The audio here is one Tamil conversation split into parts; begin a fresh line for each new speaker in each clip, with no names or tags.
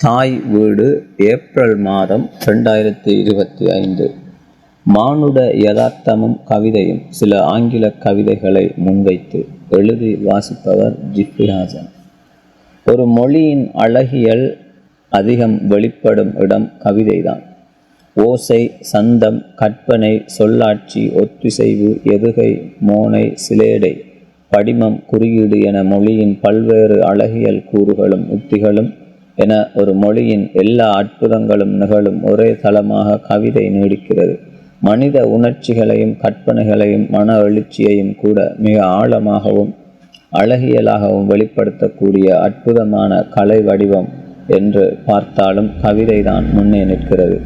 தாய் வீடு ஏப்ரல் மாதம் ரெண்டாயிரத்தி இருபத்தி ஐந்து மானுட யதார்த்தமும் கவிதையும் சில ஆங்கில கவிதைகளை முன்வைத்து எழுதி வாசிப்பவர் ஜிப்ரிஹாசன் ஒரு மொழியின் அழகியல் அதிகம் வெளிப்படும் இடம் கவிதைதான். ஓசை சந்தம் கற்பனை சொல்லாட்சி ஒத்திசைவு எதுகை மோனை சிலேடை படிமம் குறியீடு என மொழியின் பல்வேறு அழகியல் கூறுகளும் உத்திகளும் என ஒரு மொழியின் எல்லா அற்புதங்களும் நிகழும் ஒரே தளமாக கவிதை நீடிக்கிறது. மனித உணர்ச்சிகளையும் கற்பனைகளையும் மன எழுச்சியையும் கூட மிக ஆழமாகவும் அழகியலாகவும் வெளிப்படுத்தக்கூடிய அற்புதமான கலை வடிவம் என்று பார்த்தாலும் கவிதைதான் முன்னே நிற்கிறது.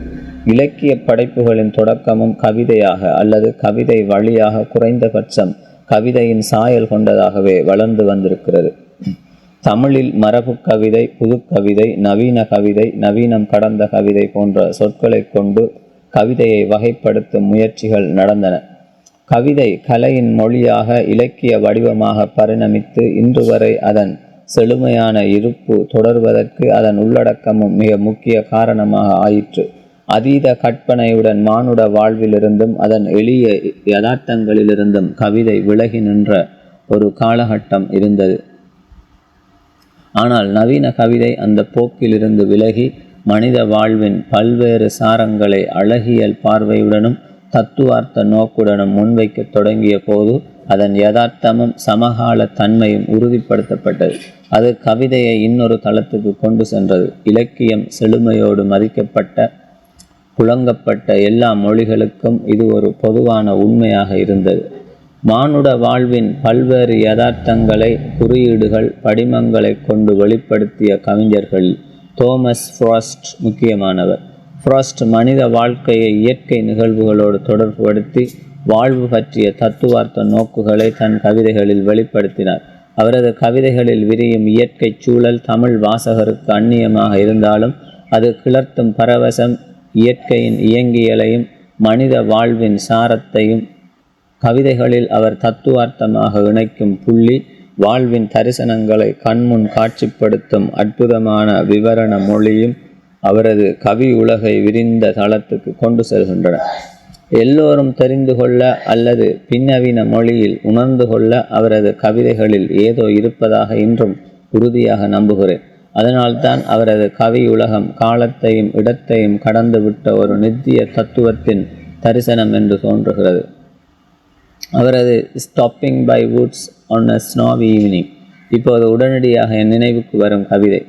இலக்கிய படைப்புகளின் தொடக்கமும் கவிதையாக அல்லது கவிதை வழியாக குறைந்தபட்சம் கவிதையின் சாயல் கொண்டதாகவே வளர்ந்து வந்திருக்கிறது. தமிழில் மரபு கவிதை புதுக்கவிதை நவீன கவிதை நவீனம் கடந்த கவிதை போன்ற சொற்களை கொண்டு கவிதையை வகைப்படுத்தும் முயற்சிகள் நடந்தன. கவிதை கலையின் மொழியாக இலக்கிய வடிவமாக பரிணமித்து இன்று வரை அதன் செழுமையான இருப்பு தொடர்வதற்கு அதன் உள்ளடக்கமும் மிக முக்கிய காரணமாக ஆயிற்று. அதீத கற்பனையுடன் மானுட வாழ்விலிருந்தும் அதன் எளிய யதார்த்தங்களிலிருந்தும் கவிதை விலகி நின்ற ஒரு காலகட்டம் இருந்தது. ஆனால் நவீன கவிதை அந்த போக்கிலிருந்து விலகி மனித வாழ்வின் பல்வேறு சாரங்களை அழகியல் பார்வையுடனும் தத்துவார்த்த நோக்குடனும் முன்வைக்க தொடங்கிய போது அதன் யதார்த்தமும் சமகால தன்மையும் உறுதிப்படுத்தப்பட்டது. அது கவிதையை இன்னொரு தளத்துக்கு கொண்டு சென்றது. இலக்கியம் செழுமையோடு மதிக்கப்பட்ட புழங்கப்பட்ட எல்லா மொழிகளுக்கும் இது ஒரு பொதுவான உண்மையாக இருந்தது. மானுட வாழ்வின் பல்வேறு யதார்த்தங்களை குறியீடுகள் படிமங்களை கொண்டு வெளிப்படுத்திய கவிஞர்கள் தோமஸ் ஃப்ராஸ்ட் முக்கியமானவர். ஃப்ராஸ்ட் மனித வாழ்க்கையை இயற்கை நிகழ்வுகளோடு தொடர்புபடுத்தி வாழ்வு பற்றிய தத்துவார்த்த நோக்குகளை தன் கவிதைகளில் வெளிப்படுத்தினார். அவரது கவிதைகளில் விரியும் இயற்கை சூழல் தமிழ் வாசகருக்கு அந்நியமாக இருந்தாலும் அது கிளர்த்தும் பரவசம் இயற்கையின் இயங்கியலையும் மனித வாழ்வின் சாரத்தையும் கவிதைகளில் அவர் தத்துவார்த்தமாக இணைக்கும் புள்ளி வாழ்வின் தரிசனங்களை கண்முன் காட்சிப்படுத்தும் அற்புதமான விவரண மொழியும் அவரது கவி உலகை விரிந்த தளத்துக்கு கொண்டு செல்கின்றன. எல்லோரும் தெரிந்து கொள்ள அல்லது பின்னவீன மொழியில் உணர்ந்து கொள்ள அவரது கவிதைகளில் ஏதோ இருப்பதாக இன்றும் உறுதியாக நம்புகிறேன். அதனால்தான் அவரது கவி உலகம் காலத்தையும் இடத்தையும் கடந்துவிட்ட ஒரு நித்திய தத்துவத்தின் தரிசனம் என்று தோன்றுகிறது. அவரது stopping by woods on a snowy evening இப்போது உடனடியாக என் நினைவுக்கு வரும் கவிதை.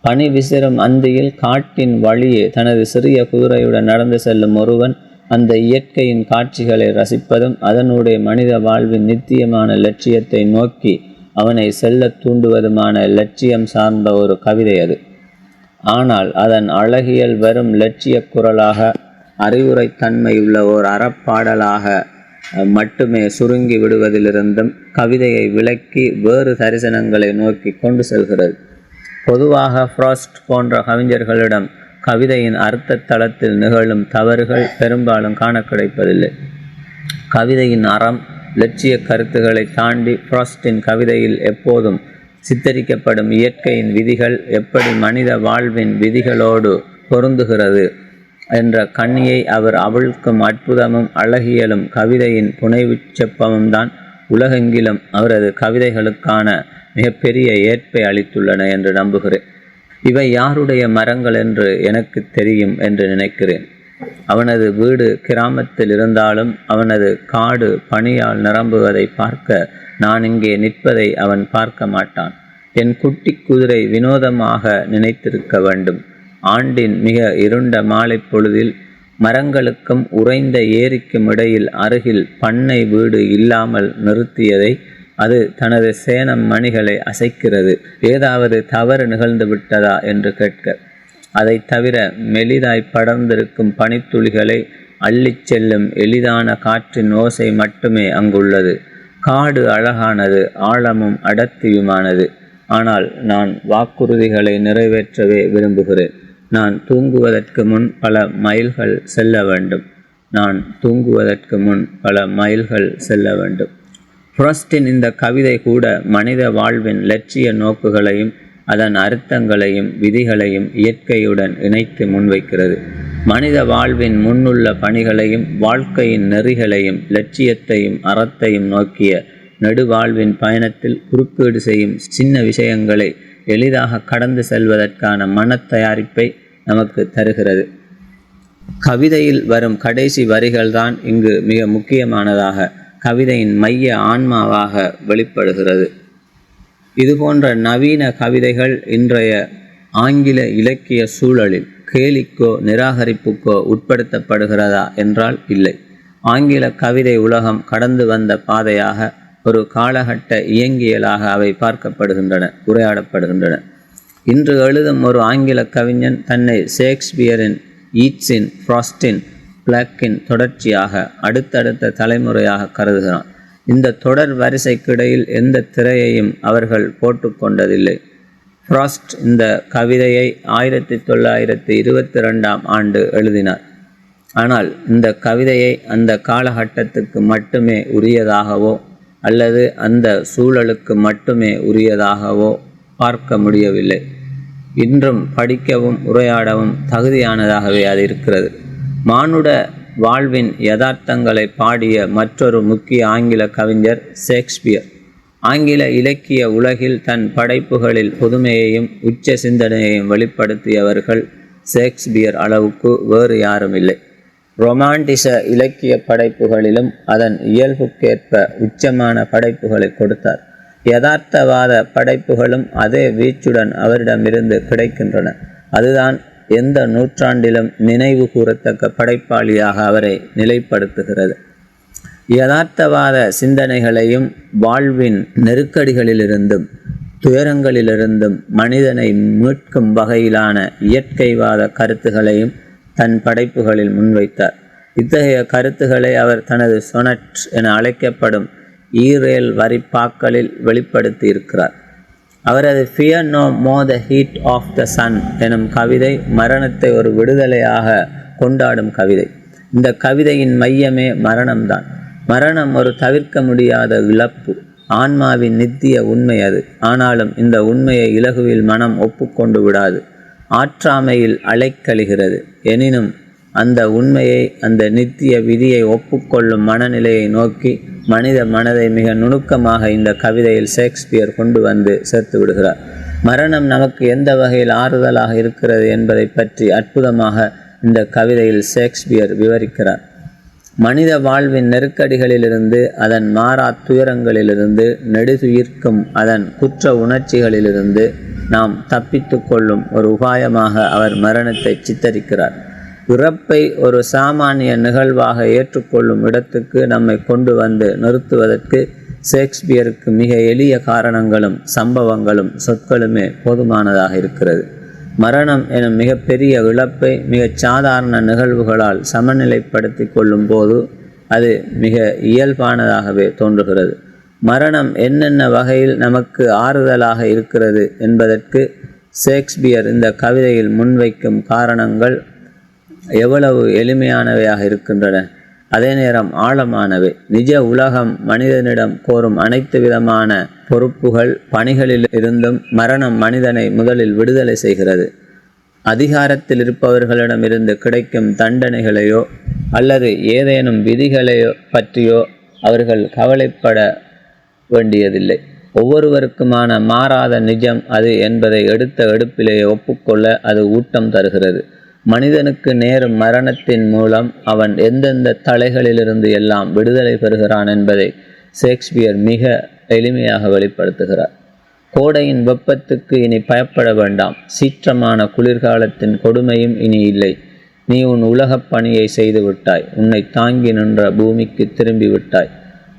பனி விசிறும் அந்தியில் காட்டின் வழியே தனது சிறிய குதிரையுடன் நடந்து செல்லும் ஒருவன் அந்த இயற்கையின் காட்சிகளை ரசிப்பதும் அதனுடைய மனித வாழ்வின் நித்தியமான லட்சியத்தை நோக்கி அவனை செல்லத் தூண்டுவதுமான லட்சியம் சார்ந்த ஒரு கவிதை அது. ஆனால் அதன் அழகியல் வெறும் லட்சிய குரலாக அறிவுரைத்தன்மையுள்ள ஓர் அறப்பாடலாக மட்டுமே சுருங்கி விடுவதிலிருந்தும் கவிதையை விளக்கி வேறு தரிசனங்களை நோக்கி கொண்டு செல்கிறது. பொதுவாக ஃப்ராஸ்ட் போன்ற கவிஞர்களிடம் கவிதையின் அர்த்த தளத்தில் நிகழும் தவறுகள் பெரும்பாலும் காண கிடைப்பதில்லை கவிதையின் அறம் லட்சிய கருத்துக்களை தாண்டி ஃப்ராஸ்டின் கவிதையில் எப்போதும் சித்தரிக்கப்படும் இயற்கையின் விதிகள் எப்படி மனித வாழ்வின் விதிகளோடு பொருந்துகிறது என்ற கண்ணியை அவர் அவிழ்க்கும் அற்புதமும் அழகியலும் கவிதையின் புனைவுச்செப்பமும் தான் உலகெங்கிலும் அவரது கவிதைகளுக்கான மிகப்பெரிய ஏற்பை அளித்துள்ளன என்று நம்புகிறேன். இவை யாருடைய மரங்கள் என்று எனக்கு தெரியும் என்று நினைக்கிறேன். அவனது வீடு கிராமத்தில் இருந்தாலும் அவனது காடு பணியால் நிரம்புவதை பார்க்க நான் இங்கே நிற்பதை அவன் பார்க்க மாட்டான். என் குட்டி குதிரை வினோதமாக நினைத்திருக்க வேண்டும். ஆண்டின் மிக இருண்ட மாலை பொழுதில் மரங்களுக்கும் உறைந்த ஏரிக்கும் இடையில் அருகில் பண்ணை வீடு இல்லாமல் நிறுத்தியதை அது தனது சேனம் மணிகளை அசைக்கிறது. ஏதாவது தவறு நிகழ்ந்து விட்டதா என்று கேட்க அதை தவிர மெலிதாய் படர்ந்திருக்கும் பனித்துளிகளை அள்ளிச் செல்லும் எளிதான காற்றின் ஓசை மட்டுமே அங்குள்ளது. காடு அழகானது ஆழமும் அடர்த்தியுமானது. ஆனால் நான் வாக்குறுதிகளை நிறைவேற்றவே விரும்புகிறேன். நான் தூங்குவதற்கு முன் பல மைல்கள் செல்ல வேண்டும். நான் தூங்குவதற்கு முன் பல மைல்கள் செல்ல வேண்டும். புரஸ்டின் இந்த கவிதை கூட மனித வாழ்வின் லட்சிய நோக்குகளையும் அதன் அர்த்தங்களையும் விதிகளையும் இயற்கையுடன் இணைத்து முன்வைக்கிறது. மனித வாழ்வின் முன்னுள்ள பணிகளையும் வாழ்க்கையின் நெறிகளையும் லட்சியத்தையும் அறத்தையும் நோக்கிய நெடுவாழ்வின் பயணத்தில் குறுக்கீடு செய்யும் சின்ன விஷயங்களை எளிதாக கடந்து செல்வதற்கான மனத்தயாரிப்பை நமக்கு தருகிறது. கவிதையில் வரும் கடைசி வரிகள்தான் இங்கு மிக முக்கியமானதாக கவிதையின் மைய ஆன்மாவாக வெளிப்படுகிறது. இதுபோன்ற நவீன கவிதைகள் இன்றைய ஆங்கில இலக்கிய சூழலில் கேலிக்கோ நிராகரிப்புக்கோ உட்படுத்தப்படுகிறதா என்றால் இல்லை. ஆங்கில கவிதை உலகம் கடந்து வந்த பாதையாக ஒரு காலகட்ட இயங்கியலாக அவை பார்க்கப்படுகின்றன உரையாடப்படுகின்றன. இன்று எழுதும் ஒரு ஆங்கில கவிஞன் தன்னை ஷேக்ஸ்பியரின் ஈட்ஸின் ஃப்ராஸ்டின் பிளாக்கின் தொடர்ச்சியாக அடுத்தடுத்த தலைமுறையாக கருதுகிறான். இந்த தொடர் வரிசைக்கிடையில் எந்த திரையையும் அவர்கள் போட்டுக்கொண்டதில்லை. ஃப்ராஸ்ட் இந்த கவிதையை ஆயிரத்தி தொள்ளாயிரத்தி இருபத்தி ரெண்டாம் ஆண்டு எழுதினார். ஆனால் இந்த கவிதையை அந்த காலகட்டத்துக்கு மட்டுமே உரியதாகவோ அல்லது அந்த சூழலுக்கு மட்டுமே உரியதாகவோ பார்க்க முடியவில்லை. இன்றும் படிக்கவும் உரையாடவும் தகுதியானதாகவே அது இருக்கிறது. மானுட வாழ்வின் யதார்த்தங்களை பாடிய மற்றொரு முக்கிய ஆங்கில கவிஞர் ஷேக்ஸ்பியர். ஆங்கில இலக்கிய உலகில் தன் படைப்புகளில் புதுமையையும் உச்ச சிந்தனையையும் வெளிப்படுத்தியவர்கள் ஷேக்ஸ்பியர் அளவுக்கு வேறு யாரும் இல்லை ரொமாண்டிச இலக்கிய படைப்புகளிலும் அதன் இயல்புக்கேற்ப உச்சமான படைப்புகளை கொடுத்தார். யதார்த்தவாத படைப்புகளும் அதே வீச்சுடன் அவரிடமிருந்து கிடைக்கின்றன. அதுதான் எந்த நூற்றாண்டிலும் நினைவு கூறத்தக்க படைப்பாளியாக அவரை நிலைப்படுத்துகிறது. யதார்த்தவாத சிந்தனைகளையும் வாழ்வின் நெருக்கடிகளிலிருந்தும் துயரங்களிலிருந்தும் மனிதனை மீட்கும் வகையிலான இயற்கைவாத கருத்துகளையும் தன் படைப்புகளில் முன்வைத்தார். இத்தகைய கருத்துக்களை அவர் தனது சொனட் என அழைக்கப்படும் ஈரேல் வரிப்பாக்களில் வெளிப்படுத்தி இருக்கிறார் அவரது fear no more the heat of the sun எனும் கவிதை மரணத்தை ஒரு விடுதலையாக கொண்டாடும் கவிதை. இந்த கவிதையின் மையமே மரணம்தான். மரணம் ஒரு தவிர்க்க முடியாத இழப்பு. ஆன்மாவின் நித்திய உண்மை அது. ஆனாலும் இந்த உண்மையை இலகுவில் மனம் ஒப்புக்கொண்டு விடாது. ஆற்றாமையில் அலைக்கழிகிறது. எனினும் அந்த உண்மையை அந்த நித்திய விதியை ஒப்புக்கொள்ளும் மனநிலையை நோக்கி மனித மனதை மிக நுணுக்கமாக இந்த கவிதையில் ஷேக்ஸ்பியர் கொண்டு வந்து சேர்த்து விடுகிறார். மரணம் நமக்கு எந்த வகையில் ஆறுதலாக இருக்கிறது என்பதை பற்றி அற்புதமாக இந்த கவிதையில் ஷேக்ஸ்பியர் விவரிக்கிறார். மனித வாழ்வின் நெருக்கடிகளிலிருந்து அதன் மாறா துயரங்களிலிருந்து நெடுதுயிர்க்கும் அதன் குற்ற உணர்ச்சிகளிலிருந்து நாம் தப்பித்து கொள்ளும் ஒரு உபாயமாக அவர் மரணத்தை சித்தரிக்கிறார். இறப்பை ஒரு சாமானிய நிகழ்வாக ஏற்றுக்கொள்ளும் இடத்துக்கு நம்மை கொண்டு வந்து நிறுத்துவதற்கு ஷேக்ஸ்பியருக்கு மிக எளிய காரணங்களும் சம்பவங்களும் சொற்களுமே போதுமானதாக இருக்கிறது. மரணம் எனும் மிகப்பெரிய இழப்பை மிகச் சாதாரண நிகழ்வுகளால் சமநிலைப்படுத்தி கொள்ளும் போது அது மிக இயல்பானதாகவே தோன்றுகிறது. மரணம் என்னென்ன வகையில் நமக்கு ஆறுதலாக இருக்கிறது என்பதற்கு ஷேக்ஸ்பியர் இந்த கவிதையில் முன்வைக்கும் காரணங்கள் எவ்வளவு எளிமையானவையாக இருக்கின்றன. அதே நேரம் ஆழமானவை. நிஜ உலகம் மனிதனிடம் கோரும் அனைத்து விதமான பொறுப்புகள் பணிகளில் இருந்தும் மரணம் மனிதனை முதலில் விடுதலை செய்கிறது. அதிகாரத்தில் இருப்பவர்களிடமிருந்து கிடைக்கும் தண்டனைகளையோ அல்லது ஏதேனும் விதிகளையோ பற்றியோ அவர்கள் கவலைப்பட வேண்டியதில்லை. ஒவ்வொருவருக்குமான மாறாத நிஜம் அது என்பதை எடுத்த எடுப்பிலேயே ஒப்புக்கொள்ள அது ஊட்டம் தருகிறது. மனிதனுக்கு நேரும் மரணத்தின் மூலம் அவன் எந்தெந்த தலைகளிலிருந்து எல்லாம் விடுதலை பெறுகிறான் என்பதை ஷேக்ஸ்பியர் மிக எளிமையாக வெளிப்படுத்துகிறார். கோடையின் வெப்பத்துக்கு இனி பயப்பட வேண்டாம். சீற்றமான குளிர்காலத்தின் கொடுமையும் இனி இல்லை. நீ உன் உலகப் பணியை செய்து விட்டாய் உன்னை தாங்கி நின்ற பூமிக்கு திரும்பி விட்டாய்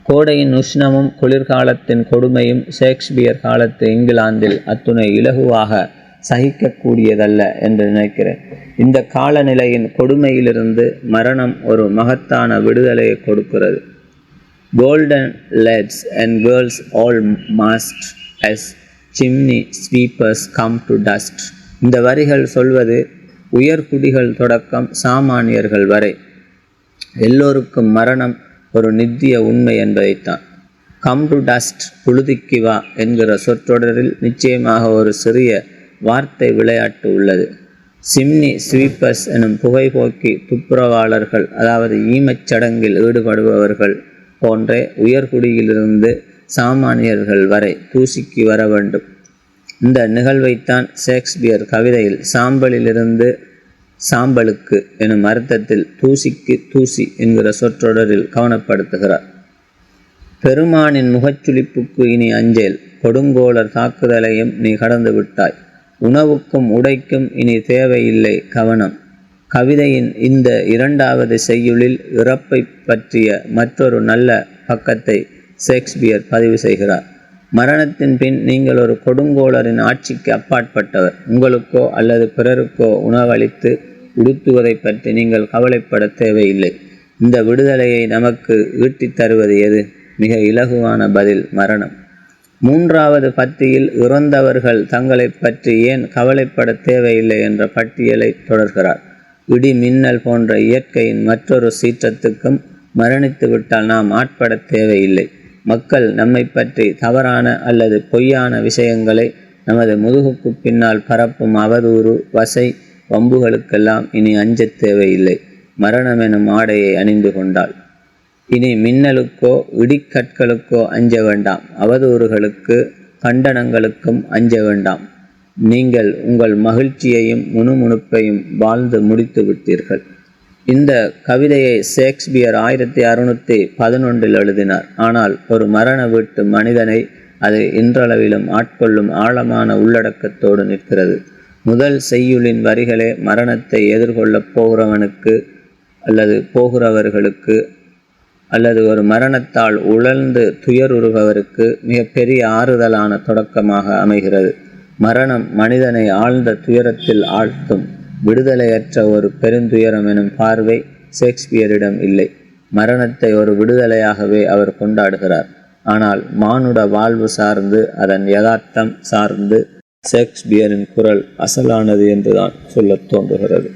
கோடையின் உஷ்ணமும் குளிர்காலத்தின் கொடுமையும் ஷேக்ஸ்பியர் காலத்து இங்கிலாந்தில் அத்துணை இலகுவாக சகிக்கக்கூடியதல்ல என்று நினைக்கிறேன். இந்த காலநிலையின் கொடுமையிலிருந்து மரணம் ஒரு மகத்தான விடுதலையை கொடுக்கிறது. Golden lads and girls all must as chimney sweepers come to dust இந்த வரிகள் சொல்வது உயர்குடிகள் தொடக்கம் சாமானியர்கள் வரை. எல்லோருக்கும் மரணம் ஒரு நித்திய உண்மை என்பதைத்தான். கம் டு டஸ்ட் புழுதிக்கு வா என்கிற சொற்றொடரில் நிச்சயமாக ஒரு சிறிய வார்த்தை விளையாட்டு உள்ளது. சிம்னி ஸ்வீப்பர்ஸ் எனும் புகைபோக்கி துப்புரவாளர்கள் அதாவது ஈமச் சடங்கில் ஈடுபடுபவர்கள் போன்றே உயர்குடியிலிருந்து சாமானியர்கள் வரை தூசிக்கு வர வேண்டும். இந்த நிகழ்வைத்தான் ஷேக்ஸ்பியர் கவிதையில் சாம்பலிலிருந்து சாம்பலுக்கு எனும் அர்த்தத்தில் தூசிக்கு தூசி என்கிற சொற்றொடரில் கவனப்படுத்துகிறார். பெருமானின் முகச்சுளிப்புக்கு இனி அஞ்சேல் கொடுங்கோளர் தாக்குதலையும் நீ கடந்து விட்டாய். உணவுக்கும் உடைக்கும் இனி தேவையில்லை கவனம். கவிதையின் இந்த இரண்டாவது செய்யுளில் இறப்பை பற்றிய மற்றொரு நல்ல பக்கத்தை ஷேக்ஸ்பியர் பதிவு செய்கிறார். மரணத்தின் பின் நீங்கள் ஒரு கொடுங்கோளரின் ஆட்சிக்கு அப்பாற்பட்டவர். உங்களுக்கோ அல்லது பிறருக்கோ உணவளித்து உடுத்துவதை பற்றி நீங்கள் கவலைப்பட தேவையில்லை. இந்த விடுதலையை நமக்கு ஈட்டித் தருவது எது? மிக இலகுவான பதில் மரணம். மூன்றாவது பத்தியில் இறந்தவர்கள் தங்களை பற்றி ஏன் கவலைப்பட தேவையில்லை என்ற பட்டியலை தொடர்கிறார். இடி மின்னல் போன்ற இயற்கையின் மற்றொரு சீற்றத்துக்கும் மரணித்து விட்டால் நாம் ஆட்பட தேவையில்லை. மக்கள் நம்மை பற்றி தவறான அல்லது பொய்யான விஷயங்களை நமது முதுகுக்கு பின்னால் பரப்பும் அவதூறு வசை வம்புகளுக்கெல்லாம் இனி அஞ்சத் தேவையில்லை. மரணம் எனும் ஆடையை அணிந்து கொண்டாள். இனி மின்னலுக்கோ இடிக்கற்களுக்கோ அஞ்ச வேண்டாம். அவதூறுகளுக்கு கண்டனங்களுக்கும் அஞ்ச வேண்டாம். நீங்கள் உங்கள் மகிழ்ச்சியையும் முணுமுணுப்பையும் வாழ்ந்து முடித்து விட்டீர்கள் இந்த கவிதையை ஷேக்ஸ்பியர் ஆயிரத்தி அறுநூற்றி பதினொன்றில் எழுதினார். ஆனால் ஒரு மரண வீட்டு மனிதனை அது இன்றளவிலும் ஆட்கொள்ளும் ஆழமான உள்ளடக்கத்தோடு நிற்கிறது. முதல் செய்யுளின் வரிகளே மரணத்தை எதிர்கொள்ளப் போகிறவனுக்கு அல்லது போகிறவர்களுக்கு அல்லது ஒரு மரணத்தால் உழல்ந்து துயருறுபவருக்கு மிகப்பெரிய ஆறுதலான தொடக்கமாக அமைகிறது. மரணம் மனிதனை ஆழ்ந்த துயரத்தில் ஆழ்த்தும் விடுதலையற்ற ஒரு பெருந்துயரம் எனும் பார்வை ஷேக்ஸ்பியரிடம் இல்லை. மரணத்தை ஒரு விடுதலையாகவே அவர் கொண்டாடுகிறார். ஆனால் மானுட வாழ்வு சார்ந்து அதன் யதார்த்தம் சார்ந்து ஷேக்ஸ்பியரின் குரல் அசலானது என்றுதான் சொல்லத் தோன்றுகிறது.